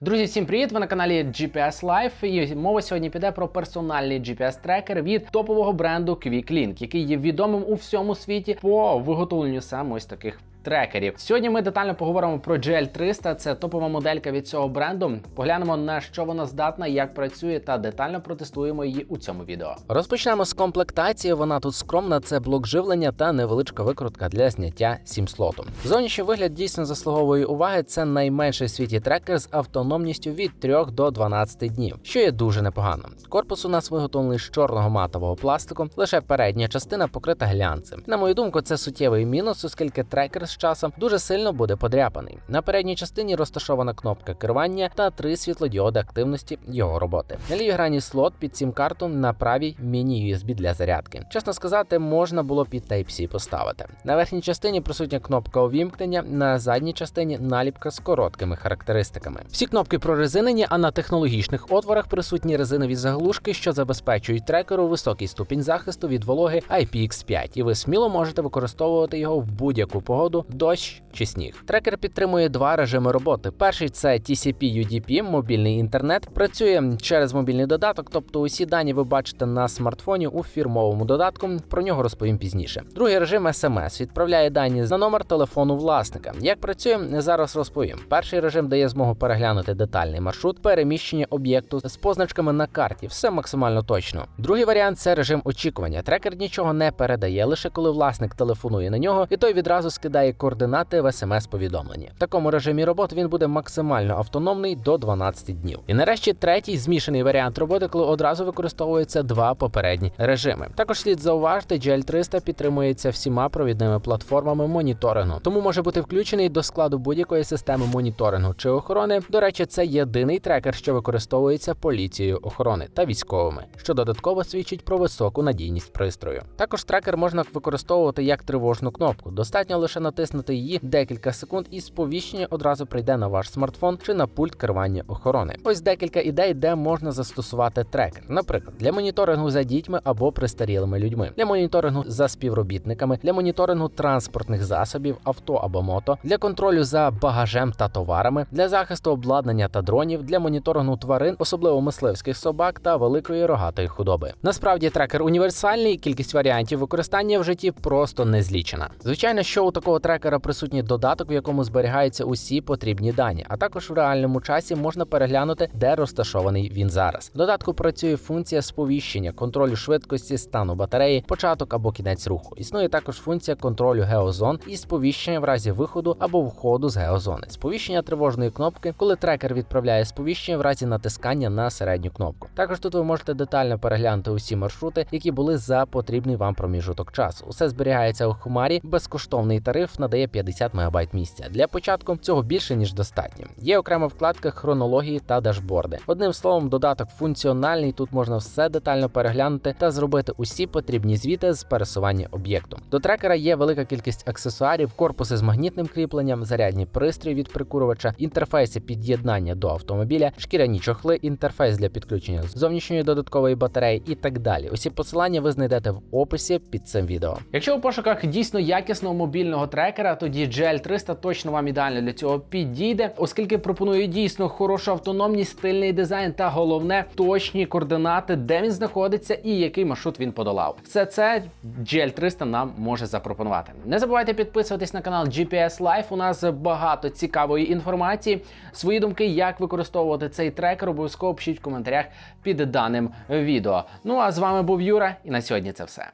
Друзі, всім привіт! Ви на каналі GPS Life. І мова сьогодні піде про персональний GPS-трекер від топового бренду QuickLink, який є відомим у всьому світі по виготовленню саме ось таких трекерів. Сьогодні ми детально поговоримо про GL300, це топова моделька від цього бренду. Поглянемо на що вона здатна, як працює, та детально протестуємо її у цьому відео. Розпочнемо з комплектації. Вона тут скромна, це блок живлення та невеличка викрутка для зняття сім слоту. Зовнішній вигляд дійсно заслуговує уваги. Це найменший в світі трекер з автономністю від 3 до 12 днів, що є дуже непогано. Корпус у нас виготовлений з чорного матового пластику, лише передня частина покрита глянцем. На мою думку, це суттєвий мінус, оскільки трекер часом дуже сильно буде подряпаний. На передній частині розташована кнопка керування та три світлодіоди активності його роботи. На лівій грані слот під сім карту, на правій міні-USB для зарядки. Чесно сказати, можна було під Type-C поставити. На верхній частині присутня кнопка увімкнення, на задній частині наліпка з короткими характеристиками. Всі кнопки прорезинені, а на технологічних отворах присутні резинові заглушки, що забезпечують трекеру високий ступінь захисту від вологи IPX5, і ви сміло можете використовувати його в будь-яку погоду, дощ чи сніг. Трекер підтримує два режими роботи. Перший це TCP UDP, мобільний інтернет. Працює через мобільний додаток, тобто усі дані ви бачите на смартфоні у фірмовому додатку. Про нього розповім пізніше. Другий режим SMS відправляє дані на номер телефону власника. Як працює, зараз розповім. Перший режим дає змогу переглянути детальний маршрут переміщення об'єкту з позначками на карті. Все максимально точно. Другий варіант це режим очікування. Трекер нічого не передає, лише коли власник телефонує на нього, і той відразу скидає координати в смс-повідомленні. В такому режимі роботи він буде максимально автономний до 12 днів. І нарешті третій змішаний варіант роботи, коли одразу використовуються два попередні режими. Також слід зауважити, GL300 підтримується всіма провідними платформами моніторингу, тому може бути включений до складу будь-якої системи моніторингу чи охорони. До речі, це єдиний трекер, що використовується поліцією охорони та військовими, що додатково свідчить про високу надійність пристрою. Також трекер можна використовувати як тривожну кнопку. Достатньо лише натиснути її декілька секунд, і сповіщення одразу прийде на ваш смартфон чи на пульт керування охорони. Ось декілька ідей, де можна застосувати трекер. Наприклад, для моніторингу за дітьми або престарілими людьми, для моніторингу за співробітниками, для моніторингу транспортних засобів, авто або мото, для контролю за багажем та товарами, для захисту обладнання та дронів, для моніторингу тварин, особливо мисливських собак та великої рогатої худоби. Насправді трекер універсальний, кількість варіантів використання в житті просто не злічена. Звичайно, що у такого трекера присутній додаток, в якому зберігаються усі потрібні дані, а також в реальному часі можна переглянути, де розташований він зараз. В додатку працює функція сповіщення, контролю швидкості, стану батареї, початок або кінець руху. Існує також функція контролю геозон і сповіщення в разі виходу або входу з геозони. Сповіщення тривожної кнопки, коли трекер відправляє сповіщення в разі натискання на середню кнопку. Також тут ви можете детально переглянути усі маршрути, які були за потрібний вам проміжуток часу. Усе зберігається у хмарі. Безкоштовний тариф надає 50 МБ місця. Для початку цього більше ніж достатньо. Є окрема вкладка хронології та дашборди. Одним словом, додаток функціональний. Тут можна все детально переглянути та зробити усі потрібні звіти з пересування об'єкту. До трекера є велика кількість аксесуарів, корпуси з магнітним кріпленням, зарядні пристрої від прикурювача, інтерфейси під'єднання до автомобіля, шкіряні чохли, інтерфейс для підключення зовнішньої додаткової батареї і так далі. Усі посилання ви знайдете в описі під цим відео. Якщо у пошуках дійсно якісного мобільного трекера, тоді GL300 точно вам ідеально для цього підійде, оскільки пропонує дійсно хорошу автономність, стильний дизайн та головне точні координати, де він знаходиться і який маршрут він подолав. Все це GL300 нам може запропонувати. Не забувайте підписуватись на канал GPS Life. У нас багато цікавої інформації. Свої думки, як використовувати цей трекер, обов'язково пишіть в коментарях під даним відео. Ну а з вами був Юра, і на сьогодні це все.